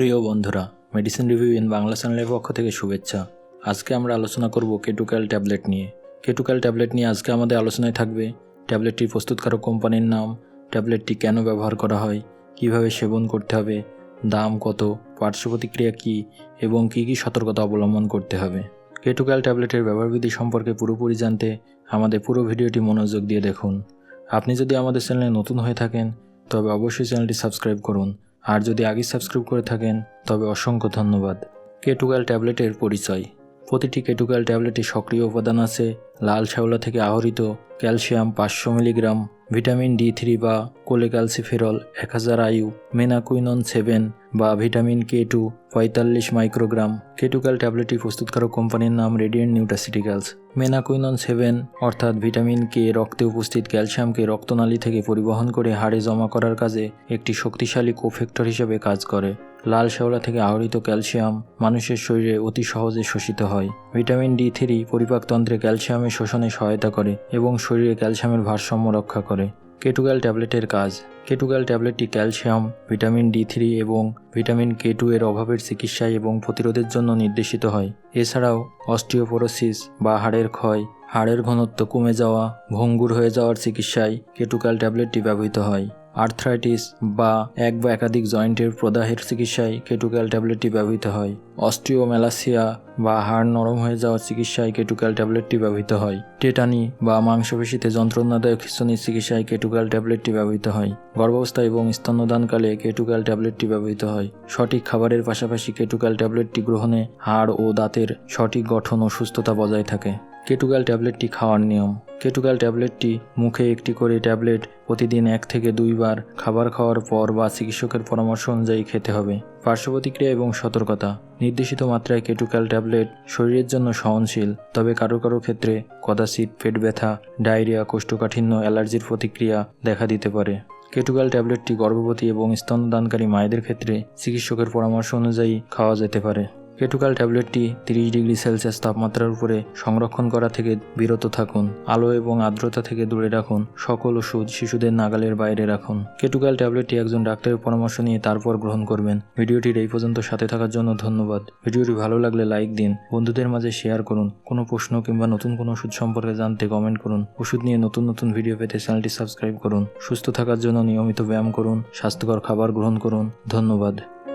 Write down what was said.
প্রিয় বন্ধুরা medicine review in Bangla চ্যানেলের পক্ষ থেকে শুভেচ্ছা। আজকে আমরা আলোচনা করব কেটুক্যাল ট্যাবলেট নিয়ে। কেটুক্যাল ট্যাবলেট নিয়ে আজকে আমাদের আলোচনায় থাকবে ট্যাবলেটটির প্রস্তুতকারক কোম্পানির নাম ট্যাবলেটটি কেন ব্যবহার করা হয়, কীভাবে সেবন করতে হবে, দাম কত পার্শ্ব প্রতিক্রিয়া কী, এবং কী কী সতর্কতা অবলম্বন করতে হবে। কেটুক্যাল ট্যাবলেটের ব্যবহারবিধি সম্পর্কে পুরোপুরি জানতে আমাদের পুরো ভিডিওটি মনোযোগ দিয়ে দেখুন। আপনি যদি আমাদের চ্যানেলে নতুন হয়ে থাকেন, তবে অবশ্যই চ্যানেলটি সাবস্ক্রাইব করুন আর যদি আগে সাবস্ক্রাইব করে থাকেন, তবে অসংখ্য ধন্যবাদ। কেটুকাল ট্যাবলেটের পরিচয়। প্রতিটি কেটুকাল ট্যাবলেটে সক্রিয় উপাদান আছে, লাল শ্যাওলা থেকে আহরিত ক্যালসিয়াম পাঁচশো মিলিগ্রাম, ভিটামিন ডি থ্রি বা কোলেক্যালসিফেরল এক হাজার আয়ু মেনাকুইনন সেভেন বা ভিটামিন কে টু, পঁয়তাল্লিশ মাইক্রোগ্রাম কেটুক্যাল ট্যাবলেটটি প্রস্তুতকারক কোম্পানির নাম রেডিয়েন্ট নিউটাসিটিক্যালস। মেনাকুইনন সেভেন, অর্থাৎ ভিটামিন কে রক্তে উপস্থিত ক্যালসিয়ামকে রক্তনালী থেকে পরিবহন করে হাড়ে জমা করার কাজে একটি শক্তিশালী কোফেক্টর হিসেবে কাজ করে। লাল শ্যাওলা থেকে আহরিত ক্যালসিয়াম মানুষের শরীরে অতি সহজে শোষিত হয়। ভিটামিন ডি থ্রি পরিপাকতন্ত্রে ক্যালসিয়ামের শোষণে সহায়তা করে এবং শরীরে ক্যালসিয়ামের ভারসাম্য রক্ষা করে। কেটুক্যাল ট্যাবলেটের কাজ। কেটুগাল ট্যাবলেটটি ক্যালসিয়াম, ভিটামিন ডি থ্রি এবং ভিটামিন কে টু এর অভাবের চিকিৎসায় এবং প্রতিরোধের জন্য নির্দেশিত হয়। এছাড়াও, অস্টিওপোরোসিস বা হাড়ের ক্ষয়, হাড়ের ঘনত্ব কমে যাওয়া, ভঙ্গুর হয়ে যাওয়ার চিকিৎসায় কেটুকাল ট্যাবলেটটি ব্যবহৃত হয়। আর্থ্রাইটিস বা এক বা একাধিক জয়েন্টের প্রদাহের চিকিৎসায় কেটুক্যাল ট্যাবলেটটি ব্যবহৃত হয়। অস্টিওমেলাসিয়া বা হাড় নরম হয়ে যাওয়ার চিকিৎসায় কেটুক্যাল ট্যাবলেটটি ব্যবহৃত হয়। টেটানি বা মাংসপেশিতে যন্ত্রণাদায়ক খিঁচুনির চিকিৎসায় কেটুক্যাল ট্যাবলেটটি ব্যবহৃত হয়। গর্ভাবস্থা এবং স্তন্যদানকালে কেটুক্যাল ট্যাবলেটটি ব্যবহৃত হয়। সঠিক খাবারের পাশাপাশি কেটুক্যাল ট্যাবলেটটি গ্রহণে হাড় ও দাঁতের সঠিক গঠন ও সুস্থতা বজায় থাকে। কেটুক্যাল ট্যাবলেটটি খাওয়ার নিয়ম। কেটুক্যাল ট্যাবলেটটি মুখে একটি করে ট্যাবলেট প্রতিদিন এক থেকে দুইবার খাবার খাওয়ার পর বা চিকিৎসকের পরামর্শ অনুযায়ী খেতে হবে। পার্শ্ব প্রতিক্রিয়া এবং সতর্কতা। নির্দেশিত মাত্রায় কেটুক্যাল ট্যাবলেট শরীরের জন্য সহনশীল, তবে কারও কারও ক্ষেত্রে কদাচিৎ পেট ব্যথা, ডায়রিয়া, কোষ্ঠকাঠিন্য, অ্যালার্জির প্রতিক্রিয়া দেখা দিতে পারে। কেটুক্যাল ট্যাবলেটটি গর্ভবতী এবং স্তনদানকারী মায়েদের ক্ষেত্রে চিকিৎসকের পরামর্শ অনুযায়ী খাওয়া যেতে পারে। কেটুক্যাল ট্যাবলেটটি তিরিশ ডিগ্রি সেলসিয়াস তাপমাত্রার উপরে সংরক্ষণ করা থেকে বিরত থাকুন। আলো এবং আর্দ্রতা থেকে দূরে রাখুন। সকল ওষুধ শিশুদের নাগালের বাইরে রাখুন। কেটুকাল ট্যাবলেটটি একজন ডাক্তারের পরামর্শ নিয়ে তারপর গ্রহণ করবেন। ভিডিওটির এই পর্যন্ত সাথে থাকার জন্য ধন্যবাদ। ভিডিওটি ভালো লাগলে লাইক দিন, বন্ধুদের মাঝে শেয়ার করুন। কোনো প্রশ্ন কিংবা নতুন কোনো ওষুধ সম্পর্কে জানতে কমেন্ট করুন। ওষুধ নিয়ে নতুন নতুন ভিডিও পেতে চ্যানেলটি সাবস্ক্রাইব করুন। সুস্থ থাকার জন্য নিয়মিত ব্যায়াম করুন, স্বাস্থ্যকর খাবার গ্রহণ করুন। ধন্যবাদ।